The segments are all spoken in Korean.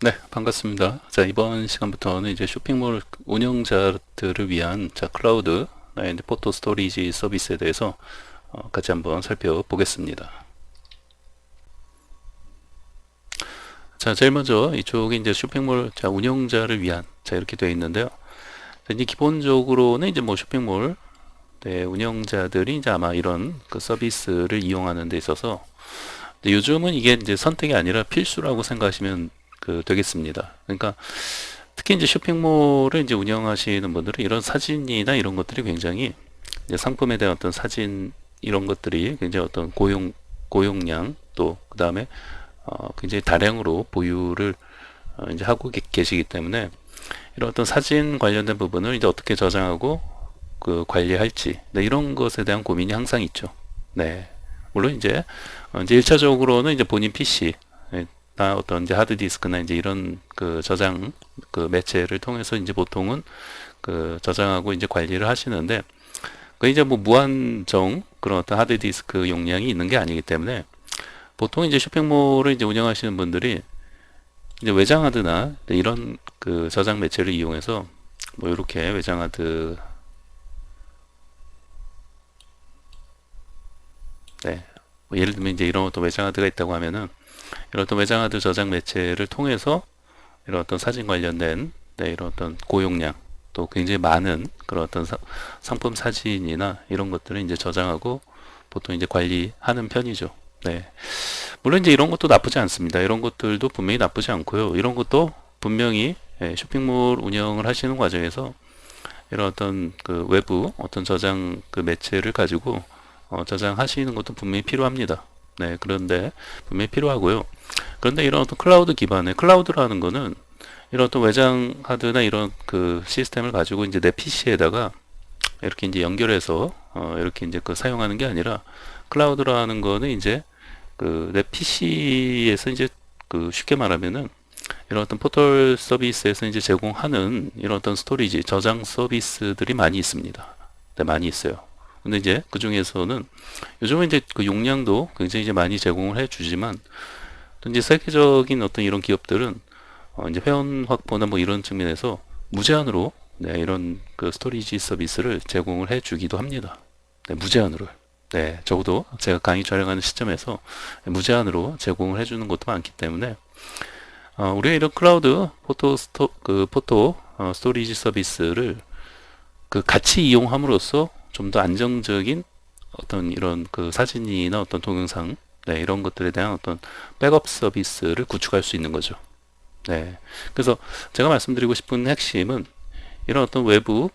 네, 반갑습니다. 자, 이번 시간부터는 이제 쇼핑몰 운영자들을 위한 자, 클라우드 네, 이제 포토 스토리지 서비스에 대해서 어, 같이 한번 살펴보겠습니다. 자, 제일 먼저 이쪽에 이제 쇼핑몰 자, 운영자를 위한 자, 이렇게 되어 있는데요. 자, 이제 기본적으로는 이제 뭐 쇼핑몰 네, 운영자들이 이제 아마 이런 그 서비스를 이용하는 데 있어서 요즘은 이게 이제 선택이 아니라 필수라고 생각하시면 그 되겠습니다. 그러니까 특히 이제 쇼핑몰을 이제 운영하시는 분들은 이런 사진이나 이런 것들이 굉장히 상품에 대한 어떤 사진 이런 것들이 굉장히 어떤 고용 고용량 또 그 다음에 어 굉장히 다량으로 보유를 어 이제 하고 계, 계시기 때문에 이런 어떤 사진 관련된 부분을 이제 어떻게 저장하고 그 관리할지 네, 이런 것에 대한 고민이 항상 있죠. 네. 물론 이제 어, 이제 1차적으로는 이제 본인 PC 나 어떤 이제 하드디스크나 이제 이런 그 저장 그 매체를 통해서 이제 보통은 그 저장하고 이제 관리를 하시는데 그 이제 뭐 무한정 그런 어떤 하드디스크 용량이 있는 게 아니기 때문에 보통 이제 쇼핑몰을 이제 운영하시는 분들이 이제 외장하드나 이런 그 저장 매체를 이용해서 뭐 이렇게 외장하드 네. 뭐 예를 들면 이제 이런 어떤 외장하드가 있다고 하면은 이런 어떤 외장하드 저장 매체를 통해서 이런 어떤 사진 관련된 네, 이런 어떤 고용량 또 굉장히 많은 그런 어떤 사, 상품 사진이나 이런 것들을 이제 저장하고 보통 이제 관리하는 편이죠. 네. 물론 이제 이런 것도 나쁘지 않습니다. 이런 것들도 분명히 나쁘지 않고요. 이런 것도 분명히 예, 쇼핑몰 운영을 하시는 과정에서 이런 어떤 그 외부 어떤 저장 그 매체를 가지고 어, 저장하시는 것도 분명히 필요합니다. 네, 그런데 분명히 필요하고요. 그런데 이런 어떤 클라우드 기반의 클라우드라는 거는 이런 어떤 외장 하드나 이런 그 시스템을 가지고 이제 내 PC에다가 이렇게 이제 연결해서 어, 이렇게 이제 그 사용하는 게 아니라 클라우드라는 거는 이제 그 내 PC에서 이제 그 쉽게 말하면은 이런 어떤 포털 서비스에서 이제 제공하는 이런 어떤 스토리지 저장 서비스들이 많이 있습니다. 네, 많이 있어요. 근데 이제 그 중에서는 요즘은 이제 그 용량도 굉장히 이제 많이 제공을 해 주지만 또 이제 세계적인 어떤 이런 기업들은 어 이제 회원 확보나 뭐 이런 측면에서 무제한으로 네, 이런 그 스토리지 서비스를 제공을 해 주기도 합니다. 네, 무제한으로. 네, 적어도 제가 강의 촬영하는 시점에서 무제한으로 제공을 해주는 것도 많기 때문에 어, 우리가 이런 클라우드 포토 스토 그 포토 어, 스토리지 서비스를 그 같이 이용함으로써 좀 더 안정적인 어떤 이런 그 사진이나 어떤 동영상 네, 이런 것들에 대한 어떤 백업 서비스를 구축할 수 있는 거죠. 네. 그래서 제가 말씀드리고 싶은 핵심은 이런 어떤 외부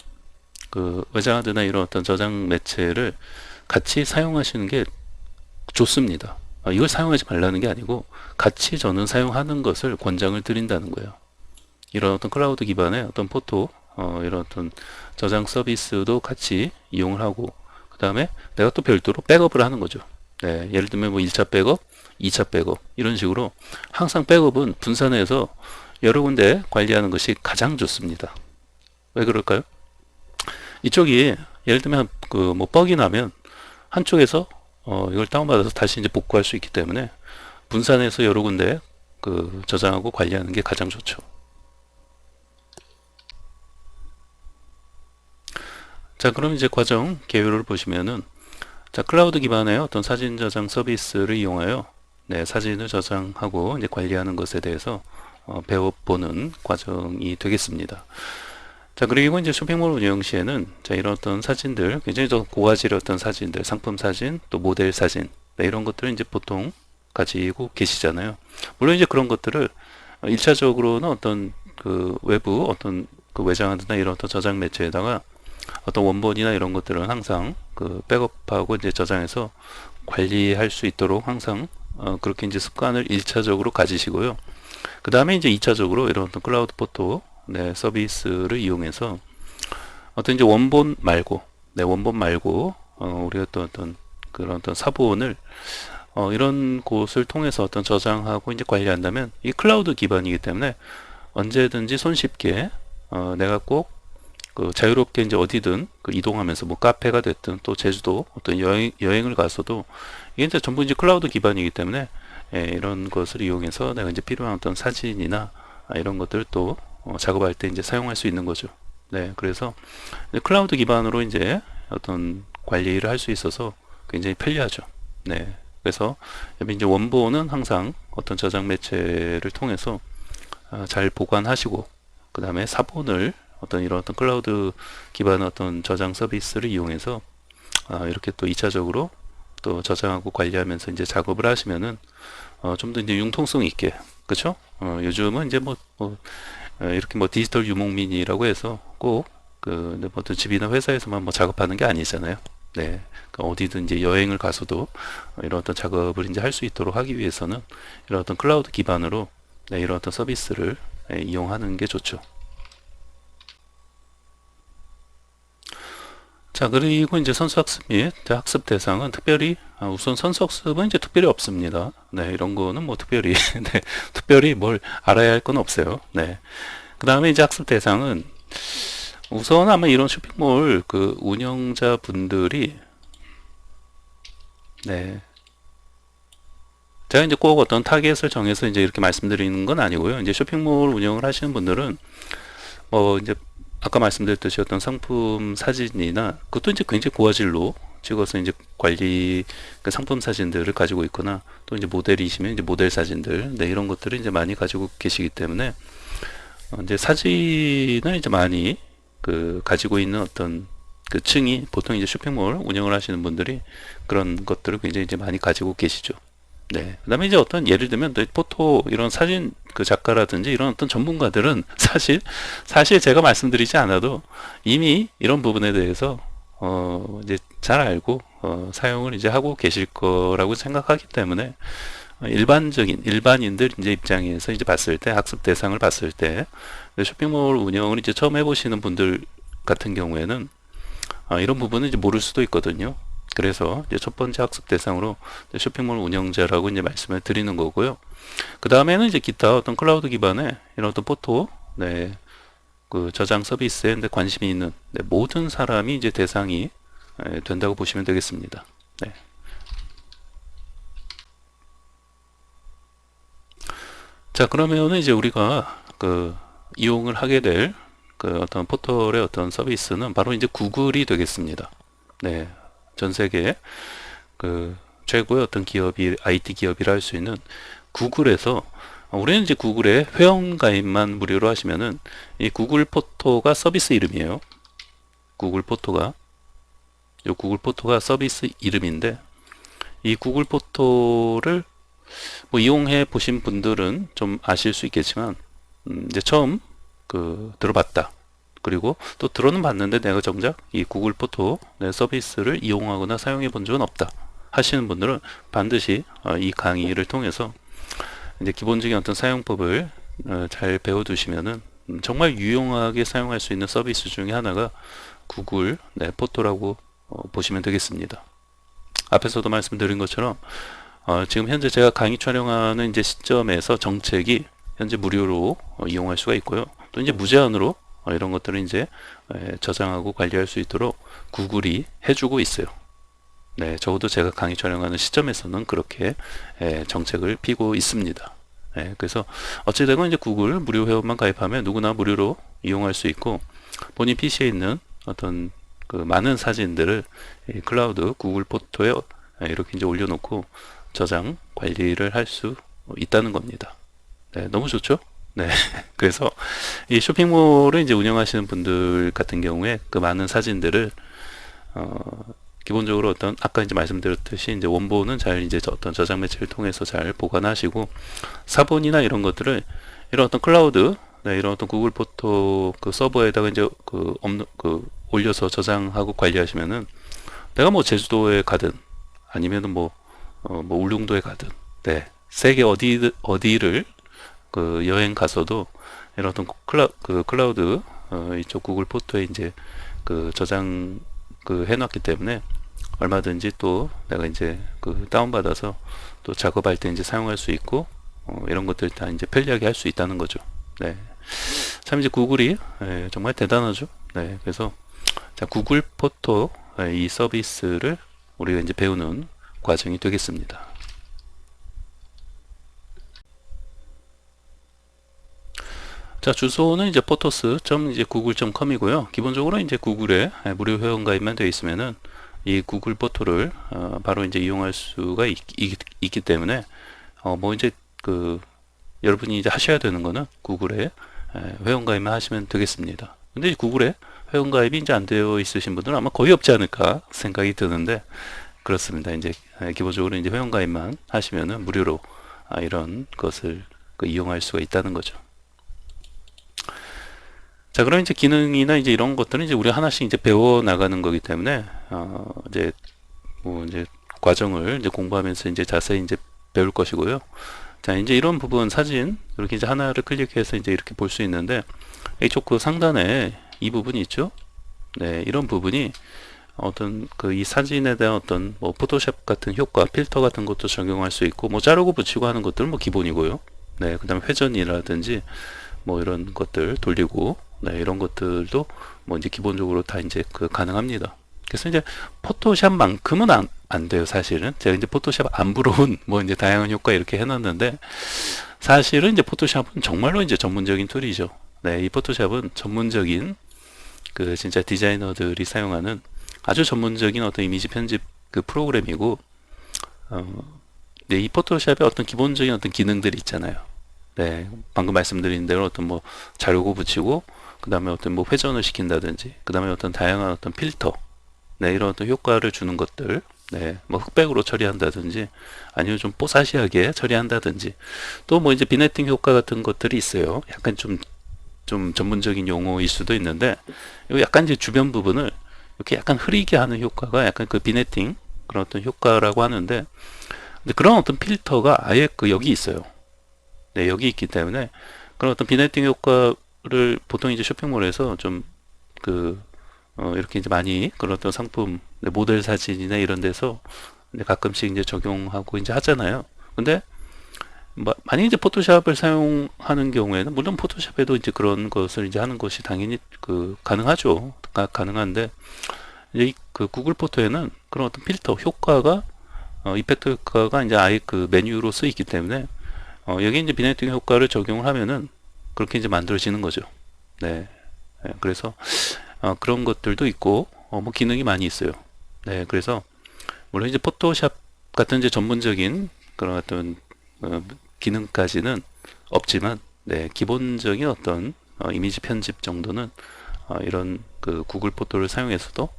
그 외장하드나 이런 어떤 저장 매체를 같이 사용하시는 게 좋습니다. 아, 이걸 사용하지 말라는 게 아니고 같이 저는 사용하는 것을 권장을 드린다는 거예요. 이런 어떤 클라우드 기반의 어떤 포토 어, 이런 어떤 저장 서비스도 같이 이용을 하고 그 다음에 내가 또 별도로 백업을 하는 거죠. 네, 예를 들면 뭐 1차 백업, 2차 백업 이런 식으로 항상 백업은 분산해서 여러 군데 관리하는 것이 가장 좋습니다. 왜 그럴까요? 이쪽이 예를 들면 그뭐 뻑이 나면 한쪽에서 어 이걸 다운받아서 다시 이제 복구할 수 있기 때문에 분산해서 여러 군데 그 저장하고 관리하는 게 가장 좋죠. 자, 그럼 이제 과정 개요를 보시면은 자, 클라우드 기반의 어떤 사진 저장 서비스를 이용하여 네, 사진을 저장하고 이제 관리하는 것에 대해서 어, 배워보는 과정이 되겠습니다. 자, 그리고 이제 쇼핑몰 운영 시에는 자, 이런 어떤 사진들, 굉장히 좀 고화질의 어떤 사진들, 상품 사진, 또 모델 사진, 네, 이런 것들을 이제 보통 가지고 계시잖아요. 물론 이제 그런 것들을 1차적으로는 어떤 그 외부 어떤 그 외장하드나 이런 어떤 저장 매체에다가 어떤 원본이나 이런 것들은 항상 그 백업하고 이제 저장해서 관리할 수 있도록 항상 어 그렇게 이제 습관을 1차적으로 가지시고요. 그 다음에 이제 2차적으로 이런 어떤 클라우드 포토 네, 서비스를 이용해서 어떤 이제 원본 말고 네, 원본 말고 어 우리가 또 어떤 그런 어떤 사본을 어 이런 곳을 통해서 어떤 저장하고 이제 관리한다면 이 클라우드 기반이기 때문에 언제든지 손쉽게 어 내가 꼭 그 자유롭게 이제 어디든 그 이동하면서 뭐 카페가 됐든 또 제주도 어떤 여행, 여행을 가서도 이게 이제 전부 이제 클라우드 기반이기 때문에 예, 이런 것을 이용해서 내가 이제 필요한 어떤 사진이나 아, 이런 것들을 또 어, 작업할 때 이제 사용할 수 있는 거죠. 네, 그래서 클라우드 기반으로 이제 어떤 관리를 할 수 있어서 굉장히 편리하죠. 네, 그래서 이제 원본은 항상 어떤 저장 매체를 통해서 아, 잘 보관하시고 그 다음에 사본을 어떤 이런 어떤 클라우드 기반의 어떤 저장 서비스를 이용해서 아, 이렇게 또 2차적으로 또 저장하고 관리하면서 이제 작업을 하시면은 어, 좀 더 이제 융통성 있게 그쵸? 어, 요즘은 이제 뭐, 뭐 어, 이렇게 뭐 디지털 유목민이라고 해서 꼭그 뭐 어떤 집이나 회사에서만 뭐 작업하는 게 아니잖아요. 네, 그러니까 어디든 이제 여행을 가서도 이런 어떤 작업을 이제 할 수 있도록 하기 위해서는 이런 어떤 클라우드 기반으로 네, 이런 어떤 서비스를 네, 이용하는 게 좋죠. 자, 그리고 이제 선수학습 및 학습 대상은 특별히, 아, 우선 선수학습은 이제 특별히 없습니다. 네, 이런 거는 뭐 특별히, 네, 특별히 뭘 알아야 할 건 없어요. 네. 그 다음에 이제 학습 대상은 우선 아마 이런 쇼핑몰 그 운영자 분들이, 네. 제가 이제 꼭 어떤 타겟을 정해서 이제 이렇게 말씀드리는 건 아니고요. 이제 쇼핑몰 운영을 하시는 분들은 뭐 이제 아까 말씀드렸듯이 어떤 상품 사진이나 그것도 이제 굉장히 고화질로 찍어서 이제 관리 그 상품 사진들을 가지고 있거나 또 이제 모델이시면 이제 모델 사진들 네, 이런 것들을 이제 많이 가지고 계시기 때문에 어, 이제 사진을 이제 많이 그 가지고 있는 어떤 그 층이 보통 이제 쇼핑몰 운영을 하시는 분들이 그런 것들을 굉장히 이제 많이 가지고 계시죠. 네. 그 다음에 이제 어떤 예를 들면 포토 이런 사진 그 작가라든지 이런 어떤 전문가들은 사실 사실 제가 말씀드리지 않아도 이미 이런 부분에 대해서 어 이제 잘 알고 어 사용을 이제 하고 계실 거라고 생각하기 때문에 일반적인 일반인들 이제 입장에서 이제 봤을 때 학습 대상을 봤을 때 쇼핑몰 운영을 이제 처음 해보시는 분들 같은 경우에는 어 이런 부분은 이제 모를 수도 있거든요. 그래서 이제 첫 번째 학습 대상으로 쇼핑몰 운영자라고 이제 말씀을 드리는 거고요. 그 다음에는 이제 기타 어떤 클라우드 기반의 이런 어떤 포토, 네, 그 저장 서비스에 관심이 있는 네, 모든 사람이 이제 대상이 네, 된다고 보시면 되겠습니다. 네. 자, 그러면은 이제 우리가 그 이용을 하게 될 그 어떤 포털의 어떤 서비스는 바로 이제 구글이 되겠습니다. 네. 전 세계 그 최고의 어떤 기업이 IT 기업이라 할 수 있는 구글에서 우리는 이제 구글에 회원 가입만 무료로 하시면은 이 구글 포토가 서비스 이름이에요. 구글 포토가 이 구글 포토가 서비스 이름인데 이 구글 포토를 뭐 이용해 보신 분들은 좀 아실 수 있겠지만 음 이제 처음 그 들어봤다 그리고 또 들어는 봤는데 내가 정작 이 구글 포토 내 서비스를 이용하거나 사용해 본 적은 없다 하시는 분들은 반드시 어, 이 강의를 통해서 이제 기본적인 어떤 사용법을 어, 잘 배워 두시면은 음, 정말 유용하게 사용할 수 있는 서비스 중에 하나가 구글 네, 포토라고 어, 보시면 되겠습니다. 앞에서도 말씀드린 것처럼 어, 지금 현재 제가 강의 촬영하는 이제 시점에서 정책이 현재 무료로 어, 이용할 수가 있고요. 또 이제 무제한으로 어, 이런 것들을 이제 에, 저장하고 관리할 수 있도록 구글이 해주고 있어요. 네, 적어도 제가 강의 촬영하는 시점에서는 그렇게 에, 정책을 피고 있습니다. 네, 그래서 어찌되건 이제 구글 무료 회원만 가입하면 누구나 무료로 이용할 수 있고 본인 PC에 있는 어떤 그 많은 사진들을 클라우드 구글 포토에 이렇게 이제 올려놓고 저장 관리를 할 수 있다는 겁니다. 네, 너무 좋죠? 네. 그래서 이 쇼핑몰을 이제 운영하시는 분들 같은 경우에 그 많은 사진들을 어, 기본적으로 어떤 아까 이제 말씀드렸듯이 이제 원본은 잘 이제 어떤 저장 매체를 통해서 잘 보관하시고 사본이나 이런 것들을 이런 어떤 클라우드 네, 이런 어떤 구글 포토 그 서버에다가 이제 그 없는 그 올려서 저장하고 관리하시면은 내가 뭐 제주도에 가든 아니면은 뭐, 어, 뭐 울릉도에 가든 네 세계 어디 어디를 그 여행 가서도 이런 어떤 클라, 그 클라우드 어, 이쪽 구글 포토에 이제 그 저장 그 해놨기 때문에 얼마든지 또 내가 이제 그 다운받아서 또 작업할 때 이제 사용할 수 있고 어, 이런 것들 다 이제 편리하게 할 수 있다는 거죠. 네. 참 이제 구글이 예, 정말 대단하죠. 네. 그래서 자, 구글 포토 예, 이 서비스를 우리가 이제 배우는 과정이 되겠습니다. 자, 주소는 이제 photos. 이제 google.com이고요. 기본적으로 이제 구글에 예, 무료 회원 가입만 되어 있으면은 이 구글 포토를 어, 바로 이제 이용할 수가 있, 기 때문에 어, 뭐 이제 그 여러분이 이제 하셔야 되는 거는 구글에 예, 회원 가입만 하시면 되겠습니다. 근데 이 구글에 회원 가입이 이제 안 되어 있으신 분들은 아마 거의 없지 않을까 생각이 드는데 그렇습니다. 이제 예, 기본적으로 이제 회원 가입만 하시면은 무료로 아, 이런 것을 그 이용할 수가 있다는 거죠. 자, 그럼 이제 기능이나 이제 이런 것들은 이제 우리 하나씩 이제 배워 나가는 거기 때문에 어, 이제 뭐 이제 과정을 이제 공부하면서 이제 자세히 이제 배울 것이고요. 자, 이제 이런 부분 사진 이렇게 이제 하나를 클릭해서 이제 이렇게 볼 수 있는데 이쪽 그 상단에 이 부분이 있죠. 네, 이런 부분이 어떤 그 이 사진에 대한 어떤 뭐 포토샵 같은 효과, 필터 같은 것도 적용할 수 있고 뭐 자르고 붙이고 하는 것들은 뭐 기본이고요. 네, 그 다음에 회전이라든지 뭐 이런 것들 돌리고 네, 이런 것들도 뭐 이제 기본적으로 다 이제 그 가능합니다. 그래서 이제 포토샵만큼은 안, 안 돼요, 사실은. 제가 이제 포토샵 안 부러운 뭐 이제 다양한 효과 이렇게 해놨는데 사실은 이제 포토샵은 정말로 이제 전문적인 툴이죠. 네, 이 포토샵은 전문적인 그 진짜 디자이너들이 사용하는 아주 전문적인 어떤 이미지 편집 그 프로그램이고 어, 네, 이 포토샵의 어떤 기본적인 어떤 기능들이 있잖아요. 네, 방금 말씀드린 대로 어떤 뭐 자르고 붙이고 그 다음에 어떤 뭐 회전을 시킨다든지 그 다음에 어떤 다양한 어떤 필터 네, 이런 어떤 효과를 주는 것들 네, 뭐 흑백으로 처리한다든지 아니면 좀 뽀사시하게 처리한다든지 또 뭐 이제 비네팅 효과 같은 것들이 있어요. 약간 좀좀 전문적인 용어일 수도 있는데 이 약간 이제 주변 부분을 이렇게 약간 흐리게 하는 효과가 약간 그 비네팅 그런 어떤 효과라고 하는데 근데 그런 어떤 필터가 아예 그 여기 있어요. 네, 여기 있기 때문에 그런 어떤 비네팅 효과 를 보통 이제 쇼핑몰에서 좀그 어, 이렇게 이제 많이 그런 어떤 상품 네, 모델 사진이나 이런 데서 이제 가끔씩 이제 적용하고 이제 하잖아요. 근데 뭐, 만약 이제 포토샵을 사용하는 경우에는 물론 포토샵에도 이제 그런 것을 이제 하는 것이 당연히 그 가능하죠. 가, 가능한데 이제 그 구글 포토에는 그런 어떤 필터 효과가 어, 이펙트 효과가 이제 아예 그 메뉴로 쓰이기 때문에 어, 여기 이제 비네팅 효과를 적용을 하면은 그렇게 이제 만들어지는 거죠. 네. 네 그래서 어, 그런 것들도 있고 어, 뭐 기능이 많이 있어요. 네. 그래서 물론 이제 포토샵 같은 이제 전문적인 그런 어떤 어, 기능까지는 없지만 네, 기본적인 어떤 어, 이미지 편집 정도는 어, 이런 그 구글 포토를 사용해서도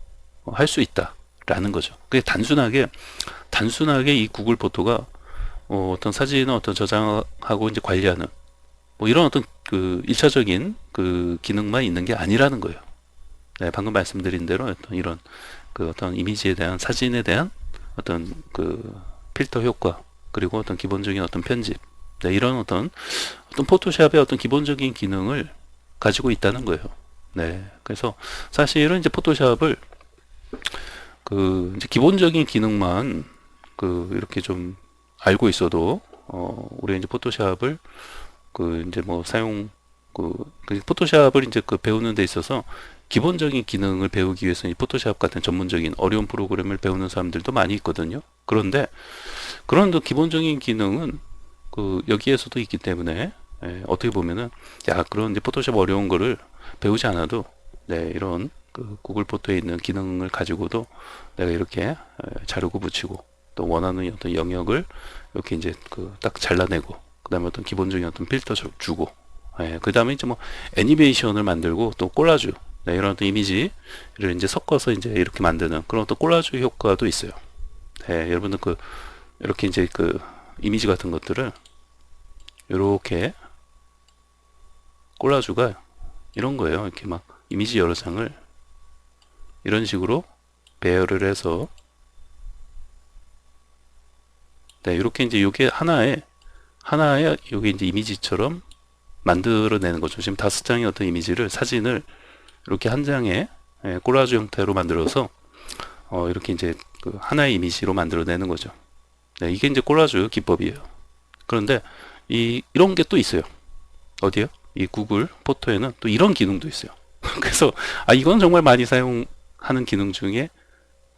어, 할수 있다라는 거죠. 그게 단순하게 단순하게 이 구글 포토가 어, 떤 사진을 어떤 저장하고 이제 관리하는 뭐 이런 어떤 그 일차적인 그 기능만 있는 게 아니라는 거예요. 네, 방금 말씀드린 대로 어떤 이런 그 어떤 이미지에 대한 사진에 대한 어떤 그 필터 효과 그리고 어떤 기본적인 어떤 편집 네, 이런 어떤 어떤 포토샵의 어떤 기본적인 기능을 가지고 있다는 거예요. 네, 그래서 사실은 이제 포토샵을 그 이제 기본적인 기능만 그 이렇게 좀 알고 있어도 어 우리 이제 포토샵을 그 이제 뭐 사용 그, 그 포토샵을 이제 그 배우는 데 있어서 기본적인 기능을 배우기 위해서 이 포토샵 같은 전문적인 어려운 프로그램을 배우는 사람들도 많이 있거든요. 그런데 그런 또 기본적인 기능은 그 여기에서도 있기 때문에 예, 어떻게 보면은 야 그런 이제 포토샵 어려운 거를 배우지 않아도 네 이런 그 구글 포토에 있는 기능을 가지고도 내가 이렇게 예, 자르고 붙이고 또 원하는 어떤 영역을 이렇게 이제 그 딱 잘라내고 그 다음에 어떤 기본적인 어떤 필터 주고 예, 그 다음에 이제 뭐 애니메이션을 만들고 또 콜라주 네, 이런 어떤 이미지를 이제 섞어서 이제 이렇게 만드는 그런 어떤 콜라주 효과도 있어요. 예, 여러분들 그 이렇게 이제 그 이미지 같은 것들을 이렇게 콜라주가 이런 거예요. 이렇게 막 이미지 여러 장을 이런 식으로 배열을 해서 네, 이렇게 이제 이게 하나의 하나의 이게 이제 이미지처럼 만들어내는 거죠. 지금 다섯 장의 어떤 이미지를 사진을 이렇게 한 장의 예, 콜라주 형태로 만들어서 어, 이렇게 이제 그 하나의 이미지로 만들어내는 거죠. 네, 이게 이제 콜라주 기법이에요. 그런데 이 이런 게 또 있어요. 어디요? 이 구글 포토에는 또 이런 기능도 있어요. 그래서 아 이건 정말 많이 사용하는 기능 중에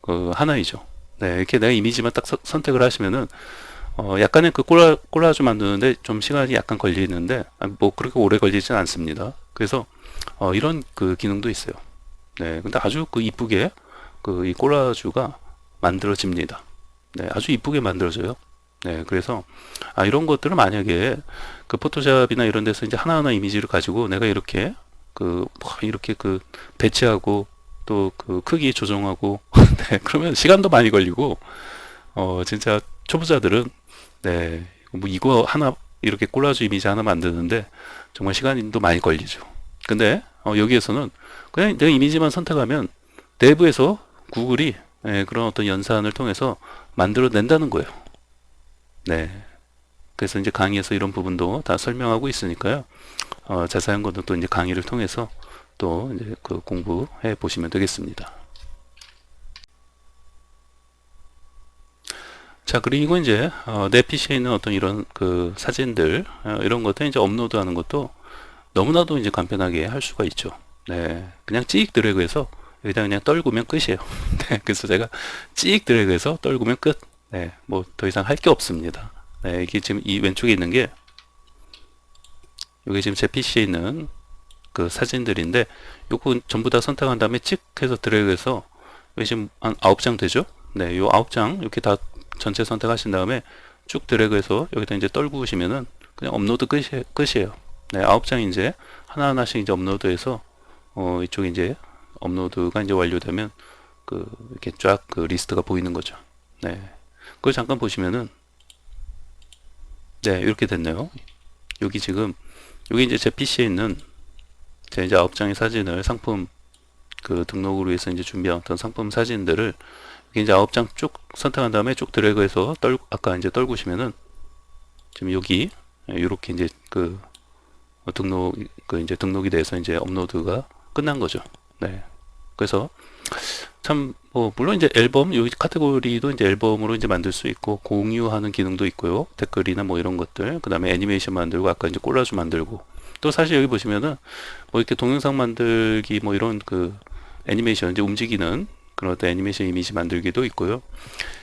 그 하나이죠. 네, 이렇게 내가 이미지만 딱 서, 선택을 하시면은 어, 약간의 그 콜라, 콜라주 만드는데 좀 시간이 약간 걸리는데, 아, 뭐 그렇게 오래 걸리진 않습니다. 그래서, 어, 이런 그 기능도 있어요. 네. 근데 아주 그 이쁘게 그이 콜라주가 만들어집니다. 네. 아주 이쁘게 만들어져요. 네. 그래서, 아, 이런 것들을 만약에 그 포토샵이나 이런 데서 이제 하나하나 이미지를 가지고 내가 이렇게 그, 뭐 이렇게 그 배치하고 또 그 크기 조정하고, 네. 그러면 시간도 많이 걸리고, 어, 진짜 초보자들은 네, 뭐 이거 하나 이렇게 콜라주 이미지 하나 만드는데 정말 시간도 많이 걸리죠. 근데 어, 여기에서는 그냥 내가 이미지만 선택하면 내부에서 구글이 예, 그런 어떤 연산을 통해서 만들어낸다는 거예요. 네. 그래서 이제 강의에서 이런 부분도 다 설명하고 있으니까요. 어, 자세한 것도 또 이제 강의를 통해서 또 이제 그 공부해 보시면 되겠습니다. 자, 그리고 이제 어, 내 PC에 있는 어떤 이런 그 사진들 어, 이런 것들 이제 업로드하는 것도 너무나도 이제 간편하게 할 수가 있죠. 네, 그냥 찍 드래그해서 여기다 그냥 떨구면 끝이에요. 네, 그래서 제가 찍 드래그해서 떨구면 끝. 네, 뭐 더 이상 할 게 없습니다. 네, 이게 지금 이 왼쪽에 있는 게 여기 지금 제 PC에 있는 그 사진들인데 요거 전부 다 선택한 다음에 찍 해서 드래그해서 여기 지금 한 9장 되죠? 네, 요 9장 이렇게 다 전체 선택하신 다음에 쭉 드래그해서 여기다 이제 떨구시면은 그냥 업로드 끝이, 끝이에요. 네, 9장 이제 하나하나씩 이제 업로드해서 어, 이쪽에 이제 업로드가 이제 완료되면 그 이렇게 쫙 그 리스트가 보이는 거죠. 네. 그걸 잠깐 보시면은 네, 이렇게 됐네요. 여기 지금 여기 이제 제 PC에 있는 제 이제 9장의 사진을 상품 그 등록으로 해서 이제 준비한 어떤 상품 사진들을 이제 9장 쭉 선택한 다음에 쭉 드래그해서 떨 아까 이제 떨구시면은 지금 여기 이렇게 이제 그 등록 그 이제 등록이 돼서 이제 업로드가 끝난 거죠. 네. 그래서 참 뭐 물론 이제 앨범 여기 카테고리도 이제 앨범으로 이제 만들 수 있고 공유하는 기능도 있고요. 댓글이나 뭐 이런 것들 그다음에 애니메이션 만들고 아까 이제 콜라주 만들고 또 사실 여기 보시면은 뭐 이렇게 동영상 만들기 뭐 이런 그 애니메이션 이제 움직이는 그런 어떤 애니메이션 이미지 만들기도 있고요.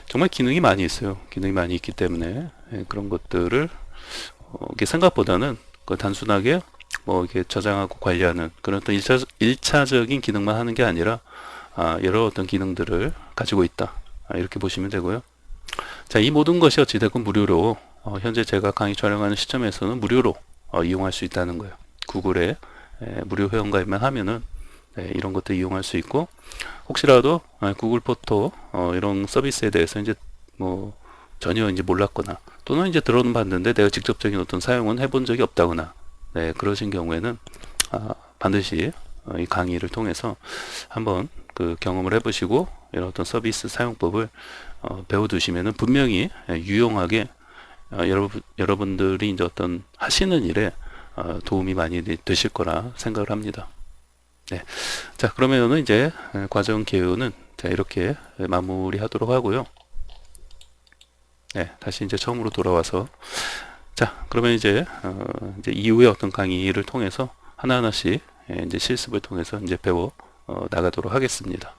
정말 기능이 많이 있어요. 기능이 많이 있기 때문에 예, 그런 것들을 어, 이게 생각보다는 그 단순하게 뭐 이렇게 저장하고 관리하는 그런 어떤 일차, 일차적인 기능만 하는 게 아니라 아, 여러 어떤 기능들을 가지고 있다. 아, 이렇게 보시면 되고요. 자, 이 모든 것이 어찌됐건 무료로 어, 현재 제가 강의 촬영하는 시점에서는 무료로 어, 이용할 수 있다는 거예요. 구글에 에, 무료 회원 가입만 하면은 네, 이런 것도 이용할 수 있고 혹시라도 아, 구글 포토 어, 이런 서비스에 대해서 이제 뭐 전혀 이제 몰랐거나 또는 이제 들어는 봤는데 내가 직접적인 어떤 사용은 해본 적이 없다거나 네, 그러신 경우에는 아, 반드시 어, 이 강의를 통해서 한번 그 경험을 해보시고 이런 어떤 서비스 사용법을 어, 배워두시면은 분명히 예, 유용하게 어, 여러분 여러분들이 이제 어떤 하시는 일에 어, 도움이 많이 되- 되실 거라 생각을 합니다. 네. 자, 그러면은 이제 에, 과정 개요는 자, 이렇게 마무리 하도록 하고요. 네, 다시 이제 처음으로 돌아와서 자, 그러면 이제 어, 이제 이후에 어떤 강의를 통해서 하나하나씩 예, 이제 실습을 통해서 이제 배워 어, 나가도록 하겠습니다.